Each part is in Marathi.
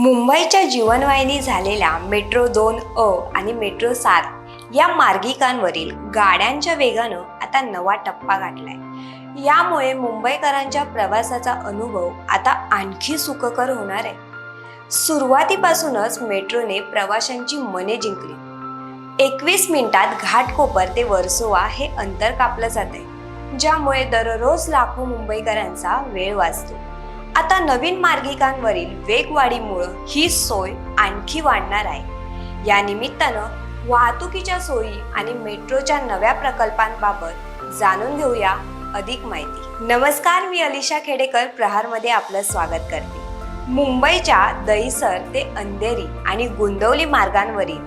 मुंबईच्या जीवनवाहिनी झालेल्या मेट्रो दोन अ आणि मेट्रो सात या मार्गिकांवरील गाड्यांच्या वेगानं आता नवा टप्पा गाठलाय. यामुळे मुंबईकरांच्या प्रवासाचा अनुभव आता आणखी सुखकर होणार आहे. सुरुवातीपासूनच मेट्रोने प्रवाशांची मने जिंकली. एकवीस मिनिटात घाटकोपर ते वर्सोवा हे अंतर कापलं जाते ज्यामुळे दररोज लाखो मुंबईकरांचा वेळ वाचतो. आता नवीन मार्गिकांवरील वेगवाढीमुळं ही सोय आणखी वाढणार आहे. या निमित्तानं वाहतुकीच्या सोयी आणि मेट्रोच्या नव्या प्रकल्पांबाबत जाणून घेऊया अधिक माहिती. नमस्कार मी अलिशा खेडेकर प्रहारमध्ये आपलं स्वागत करते. मुंबईच्या दहिसर ते अंधेरी आणि गुंदवली मार्गांवरील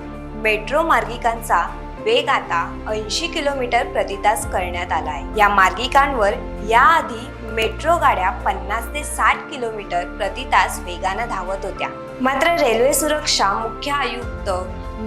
मेट्रो मार्गिकांचा वेग आता ऐंशी किलोमीटर प्रतितास करण्यात आला आहे. या मार्गिकांवर याआधी मेट्रो गाड्या पन्नास ते साठ किलोमीटर प्रति तास वेगानं धावत होत्या. मात्र रेल्वे सुरक्षा मुख्य आयुक्त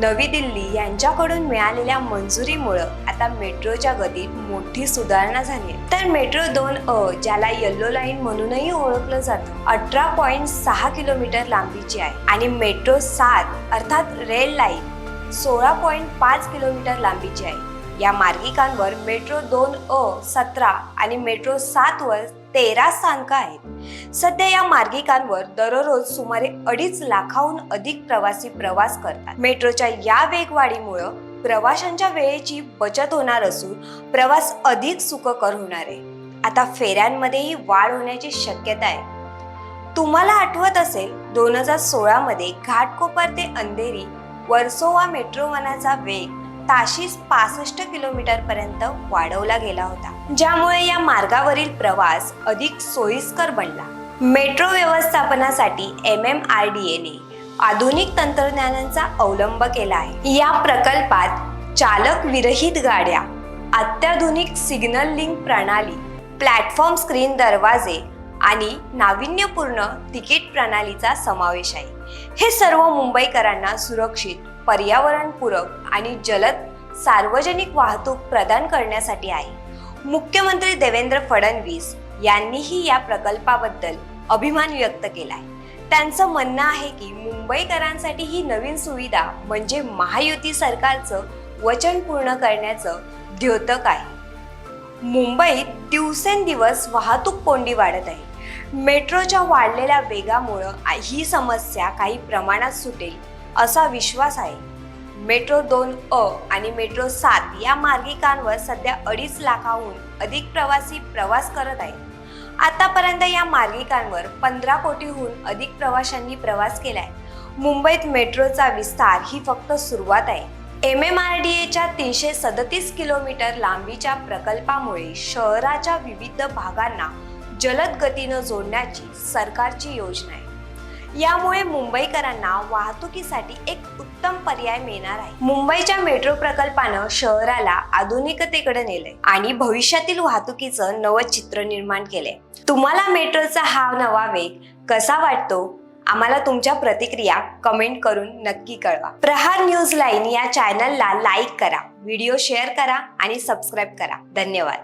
नवी दिल्ली यांच्याकडून मिळालेल्या मंजुरीमुळं आता मेट्रोच्या गतीत मोठी सुधारणा झाली तर मेट्रो दोन अ ज्याला येल्लो लाईन म्हणूनही ओळखलं जातं अठरा पॉईंट सहा किलोमीटर लांबीची आहे आणि मेट्रो सात अर्थात रेल लाईन सोळा पॉईंट पाच किलोमीटर लांबीची आहे. या मार्गिकांवर मेट्रो दोन अ सतरा आणि मेट्रो सात वर तेरा स्थानकं आहेत. सध्या या मार्गिकांवर दररोज सुमारे अडीच लाखाहून अधिक प्रवासी प्रवास करतात. मेट्रोच्या या वेगवाढीमुळं प्रवाशांच्या वेळेची बचत होणार असून प्रवास अधिक सुखकर होणार आहे. आता फेऱ्यांमध्येही वाढ होण्याची शक्यता आहे. तुम्हाला आठवत असेल दोन हजार सोळामध्ये घाटकोपर ते अंधेरी वर्सोवा मेट्रोवनाचा वेग ताशीस पासष्ट किलोमीटर पर्यंत वाढवला गेला होता. ज्यामुळे या मार्गावरील प्रवास अधिक सोयीस्कर बनला. मेट्रो व्यवस्थापनासाठी एम एम आर डी एने आधुनिक तंत्रज्ञानाचा अवलंब केला आहे. या प्रकल्पात चालक विरहित गाड्या अत्याधुनिक सिग्नल लिंक प्रणाली प्लॅटफॉर्म स्क्रीन दरवाजे आणि नाविन्यपूर्ण तिकीट प्रणालीचा समावेश आहे. हे सर्व मुंबईकरांना सुरक्षित पर्यावरणपूरक आणि जलद सार्वजनिक वाहतूक प्रदान करण्यासाठी आहे. मुख्यमंत्री देवेंद्र फडणवीस यांनीही या प्रकल्पाबद्दल अभिमान व्यक्त केला आहे त्यांचं म्हणणं आहे की मुंबईकरांसाठी ही नवीन सुविधा म्हणजे महायुती सरकारचं वचन पूर्ण करण्याचं द्योतक आहे. मुंबईत दिवसेंदिवस वाहतूक कोंडी वाढत आहे. मेट्रोच्या वाढलेल्या वेगामुळं ही समस्या काही प्रमाणात सुटेल असा विश्वास आहे. मेट्रो दोन अ आणि मेट्रो सात या मार्गिकांवर सध्या अडीच लाखाहून अधिक प्रवासी प्रवास करत आहेत. आतापर्यंत या मार्गिकांवर पंधरा कोटीहून अधिक प्रवाशांनी प्रवास केलाय. मुंबईत मेट्रोचा विस्तार ही फक्त सुरुवात आहे. एम एम आर डी एच्या तीनशे सदतीस किलोमीटर लांबीच्या प्रकल्पामुळे शहराच्या विविध भागांना जलद गतीनं जोडण्याची सरकारची योजना आहे. यामुळे मुंबईकरांना वाहतुकीसाठी एक उत्तम पर्याय मिळणार आहे. मुंबईच्या मेट्रो प्रकल्पानं शहराला आधुनिकतेकडे नेलंय आणि भविष्यातील वाहतुकीचं नवं चित्र निर्माण केलंय. तुम्हाला मेट्रोचा हा नवा वेग कसा वाटतो? आम्हाला तुमच्या प्रतिक्रिया कमेंट करून नक्की कळवा. प्रहार न्यूज लाईन या चॅनलला लाईक करा व्हिडिओ शेअर करा आणि सबस्क्राईब करा. धन्यवाद.